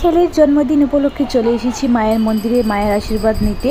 ছেলের জন্মদিন উপলক্ষে চলে এসেছি মায়ের মন্দিরে মায়ের আশীর্বাদ নিতে।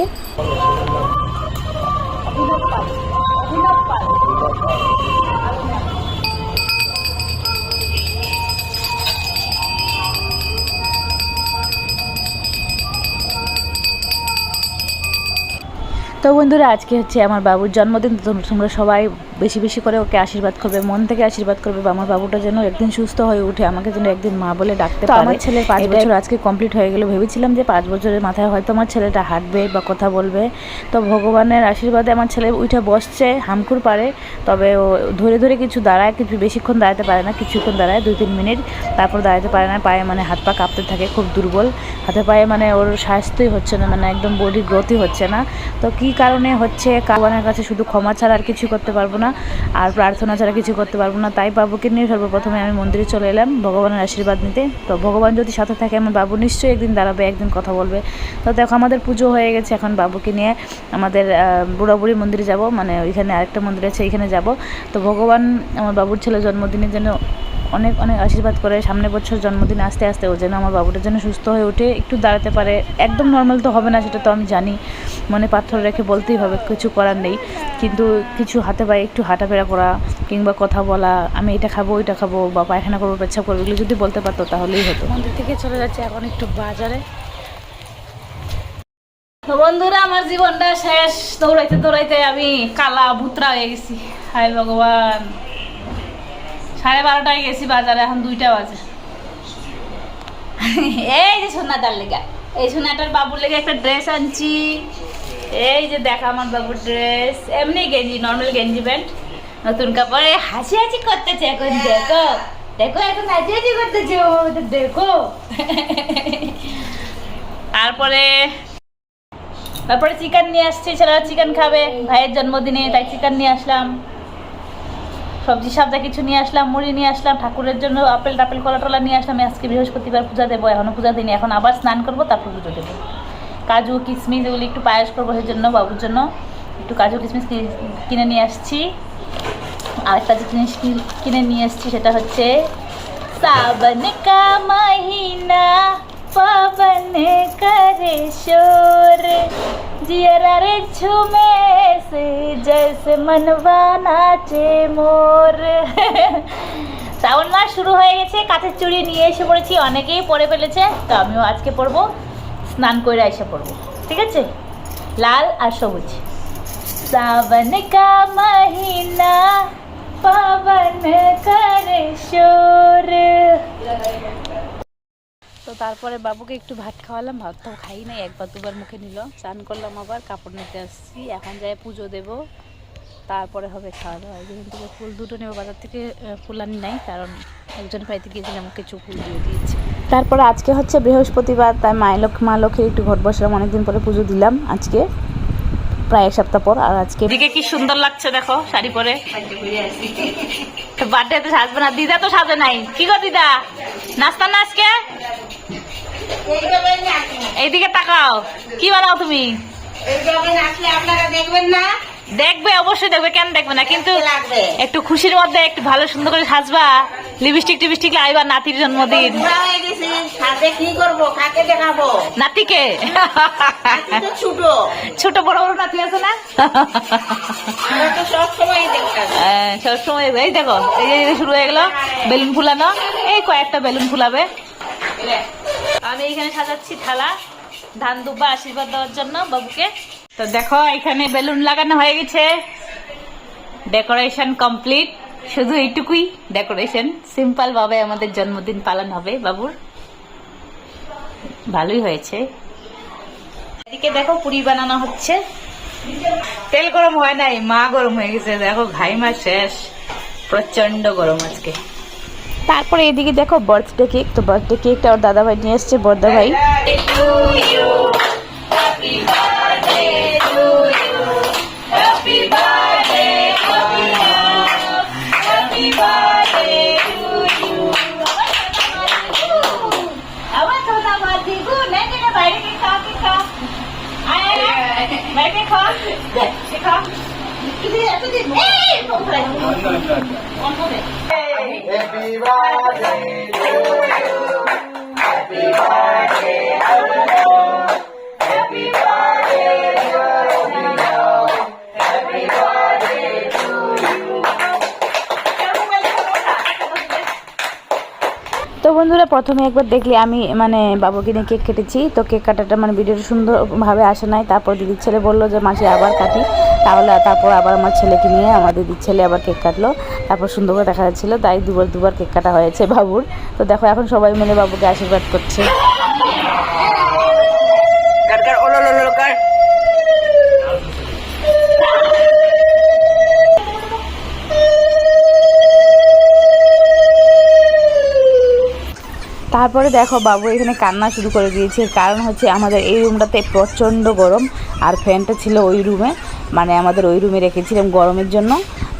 তো বন্ধুরা, আজকে হচ্ছে আমার বাবুর জন্মদিন তোমরা সবাই বেশি বেশি করে ওকে আশীর্বাদ করবে মন থেকে আশীর্বাদ করবে বা আমার বাবুটা যেন একদিন সুস্থ হয়ে উঠে আমাকে যেন একদিন মা বলে ডাকতে পারে আমার ছেলের পাঁচ বছর আজকে কমপ্লিট হয়ে গেল। ভেবেছিলাম যে পাঁচ বছরের মাথায় হয়তো আমার ছেলেটা হাঁটবে বা কথা বলবে। তো ভগবানের আশীর্বাদে আমার ছেলে উঠে বসছে হামকুর পারে। তবে ও ধরে ধরে কিছু দাঁড়ায় কিছু বেশিক্ষণ দাঁড়াতে পারে না কিছুক্ষণ দাঁড়ায় দুই তিন মিনিট। তারপর দাঁড়াতে পারে না পায়ে মানে হাত পা কাঁপতে থাকে খুব দুর্বল। হাতে পায়ে মানে ওর স্বাস্থ্যই হচ্ছে না মানে একদম বডি গ্রোথই হচ্ছে না। তো কি কারণে হচ্ছে? ভগবানের কাছে শুধু ক্ষমা ছাড়া আর কিছু করতে পারব না। আর প্রার্থনা ছাড়া কিছু করতে পারব না, তাই বাবুকে নিয়ে সর্বপ্রথমে আমি মন্দিরে চলে এলাম, ভগবানের আশীর্বাদ নিতে। তো ভগবান যদি সাথে থাকে, আমার বাবু নিশ্চয়ই একদিন দাঁড়াবে, একদিন কথা বলবে। তো দেখো, আমাদের পুজো হয়ে গেছে, এখন বাবুকে নিয়ে আমাদের বুড়াবুড়ি মন্দিরে যাব মানে ওইখানে আরেকটা মন্দির আছে এইখানে যাব। তো ভগবান আমার বাবুর ছেলে জন্মদিনের জন্য অনেক অনেক আশীর্বাদ করে, সামনে বছর জন্মদিন আসতে আসতে ও যেন আমার বাবুটা যেন সুস্থ হয়ে উঠে একটু দাঁড়াতে পারে। একদম নর্মাল তো হবে না, সেটা তো আমি জানি। মনে পাথর রেখে বলতেই হবে, কিছু করার নেই। কিন্তু কিছু হাতে পায়ে একটু হাঁটাফেরা করা কিংবা কথা বলা আমি এটা খাব ওইটা খাব বা পায়খানা করব পেচ্ছাপ করব এগুলো যদি বলতে পারতো তাহলেই হতো। মন্দির থেকে চলে যাচ্ছে এখন একটু বাজারে। তো বন্ধুরা আমার জীবনটা শেষ। দৌড়াইতে দৌড়াইতে আমি কালা ভুতরা হয়ে গেছি। হায় ভগবান। সাড়ে বারোটায় গেছি বাজারে এখন দুইটা বাজে। এই যে সোনাটার লেগা এই সোনাটার বাবুর লেগে একটা ড্রেস আনছি। এই যে দেখা আমার বাবুর ড্রেস এমনি গেঞ্জি নর্মাল গেঞ্জি প্যান্ট, নতুন কাপড়ে হাসি হাসি করতেছে এখন, দেখো। দেখো, এখন হাসি হাসি করতেছে দেখো। তারপরে তারপরে চিকেন নিয়ে আসছি, ছেলেরা চিকেন খাবে, ভাইয়ের জন্মদিনে, তাই চিকেন নিয়ে আসলাম। সবজি সাবজা কিছু নিয়ে আসলাম, মুড়ি নিয়ে আসলাম, ঠাকুরের জন্য আপেল টাপেল কলা টলা নিয়ে আসলাম, আজকে বৃহস্পতিবার পূজা দেবো এখনও পূজা দিইনি, এখন আবার স্নান করব, তারপর পুজো দেবো। কাজু কিশমিশ এগুলি একটু পায়েস করব সেই জন্য, বাবুর জন্য। একটু কাজু কিশমিশ কিনে নিয়ে আসছি। আরেকটা জিনিস কিনে নিয়ে এসছি সেটা হচ্ছে সাবন কা মাহিনা, পাবন করে শোর। ঝুমে সে জৈসে মনবা নাচে মোর শ্রাবণ মাস শুরু হয়ে গেছে, কাঁচের চুড়ি নিয়ে এসে পড়েছি, অনেকেই পরে ফেলেছে, তো আমিও আজকে পড়ব স্নান করে আইসা পড়ব, ঠিক আছে? লাল আর সবুজ। সাবন কা মহিনা, পাবন করে শোর। তো তারপরে বাবুকে একটু ভাত খাওয়ালাম, ভাত তো খাই নাই, একবার দুবার মুখে নিল। চান করলাম আবার, কাপড় নিতে আসছি, এখন যাই পুজো দেব। তারপরে হবে খাওয়া দাওয়া। যেদিন ফুল দুটো নেব, বাজার থেকে ফুল আনি নাই, কারণ একজন পাইতে গিয়েছিলাম কিছু ফুল দিয়ে দিয়েছি। তারপরে আজকে হচ্ছে বৃহস্পতিবার তাই মায়ের লক্ষ্মী একটু ঘট বসলাম অনেকদিন পরে পুজো দিলাম আজকে প্রায় এক সপ্তাহ পর আর আজকে এদিকে কি সুন্দর লাগছে দেখো শাড়ি পরে। বার্থডে তো সাজবে না দিদা তো সাজে নাই। কি গো দিদা? নাস্তা না আজকে? এইদিকে তাকাও। কি বানাও তুমি? আপনারা দেখবেন না? দেখবে অবশ্যই দেখবে কেন দেখবে না? কিন্তু একটু খুশির মধ্যে একটু ভালো সুন্দর করে সাজবা। লিপস্টিক টিপস্টিক লাইবা নাতির জন্মদিন। নাতিকে? ছোট। ছোট বড় বড় নাতি আছে না? সবসময় এই দেখো এই শুরু হয়ে গেল বেলুন ফুলানো। এই কয়েকটা বেলুন ফুলাবে। আমি এখানে সাজাচ্ছি থালা। ধান দুব্বা আশীর্বাদ দেওয়ার জন্য বাবুকে। তো দেখো এখানে বেলুন লাগানো হয়ে গেছে। ডেকোরেশন কমপ্লিট শুধু এইটুকুই ডেকোরেশন সিম্পল ভাবে আমাদের জন্মদিন পালন হবে বাবুর। ভালোই হয়েছে। এদিকে দেখো পুরি বানানো হচ্ছে। তেল গরম হয় নাই মা গরম হয়ে গেছে। দেখো ঘাই মা শেষ। প্রচণ্ড গরম আজকে। তারপরে এদিকে দেখো বার্থডে কেক তো বার্থডে কেকটা ওর দাদা ভাই নিয়ে এসছে বর্দা আয় আয়, বাইরে কে খা কে খা কিদি এত দিন এই ফোন করে ফোন করে Happy birthday to you. বন্ধুরা, প্রথমে একবার দেখলে আমি মানে বাবুকে নিয়ে কেক কেটেছি। তো কেক কাটাটা মানে ভিডিওটা সুন্দরভাবে আসে নাই। তারপর দিদির ছেলে বলল যে, মাসে, আবার কাটি। তাহলে তারপর আবার আমার ছেলেকে নিয়ে আমার দিদির ছেলে আবার কেক কাটলো। তারপর সুন্দর করে দেখা যাচ্ছিল। তাই দুবার দুবার কেক কাটা হয়েছে বাবুর। তো দেখো, এখন সবাই মিলে বাবুকে আশীর্বাদ করছে। তারপরে দেখো বাবু, এখানে কান্না শুরু করে দিয়েছে। কারণ হচ্ছে আমাদের এই রুমটাতে প্রচণ্ড গরম, আর ফ্যানটা ছিল ওই রুমে। মানে আমাদের ওই রুমে রেখেছিলাম গরমের জন্য।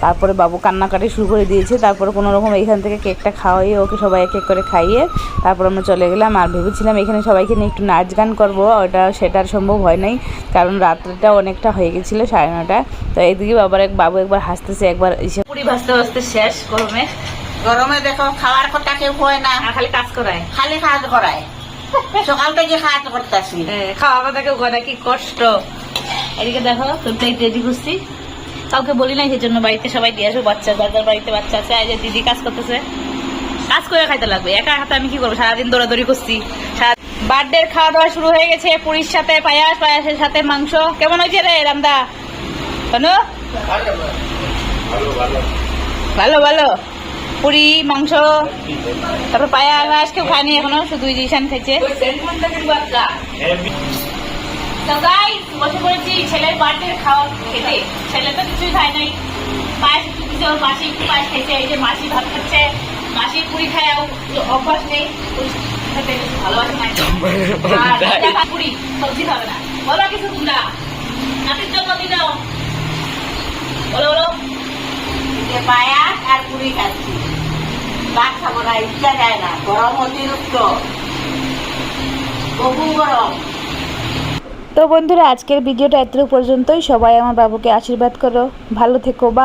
তারপরে বাবু কান্নাকাটি শুরু করে দিয়েছে। তারপরে কোনো রকম এইখান থেকে কেকটা খাওয়াইয়ে ওকে সবাই এক এক করে খাইয়ে তারপর আমরা চলে গেলাম। আর ভেবেছিলাম এখানে সবাইকে নিয়ে একটু নাচ গান করব। ওটা সেটার সম্ভব হয় নাই, কারণ রাত্রিটা অনেকটা হয়ে গেছিল সাড়ে নটা তো এইদিকে বাবার এক বাবু একবার হাসতেছে, একবার পুরি ভাজতে ভাজতে শেষ গরমে। গরমে দেখো খাওয়ার কথা কেউ কয় না। আর খালি কাজ করায়। খালি কাজ করায়। সকাল থেকে কাজ করতেছি। খাওয়া কথা কেউ করে না, কি কষ্ট। এদিকে দেখো তোরটাই রেডি করছি। কাউকে বলি নাই সেই জন্য বাড়িতে সবাই দিয়ে আসব বাচ্চা যার যার বাড়িতে বাচ্চা আছে এই যে দিদি কাজ করতেছে। কাজ করে খাইতে লাগবে একা হাতে আমি কি করব? সারাদিন দৌড়াদৌড়ি করছি। বার্থডে খাওয়া দাওয়া শুরু হয়ে গেছে পুরীর সাথে পায়াস পায়াসের সাথে মাংস। কেমন হয়েছে রে রামদা? ভালো ভালো। পুরি মাংস তারপর পায়াস কেউ খায়নি এখনও শুধু তো guys, বসে পড়েছি ছেলের খাওয়া খেতে। ছেলে তো কিছুই খায় নাই। পায়েস একটু দিছে ওর মাসি একটু পায়েস খাইছে এই যে মাসি ভাত খাচ্ছে। মাসির পুরি খায় অভ্যাস নেই। ভালোবাসে আর পুরি সবজি খাবে না। বলো কিছু তোমরা। নাতির জন্য বলো বলো। যে পায়াস আর পুরি খাচ্ছি। খাব না ইচ্ছা যায় না। গরম অতিরিক্ত। বহু গরম। তো বন্ধুরা, আজকের ভিডিওটা এত পর্যন্তই। সবাই আমার বাবুকে আশীর্বাদ করো। ভালো থেকো, বা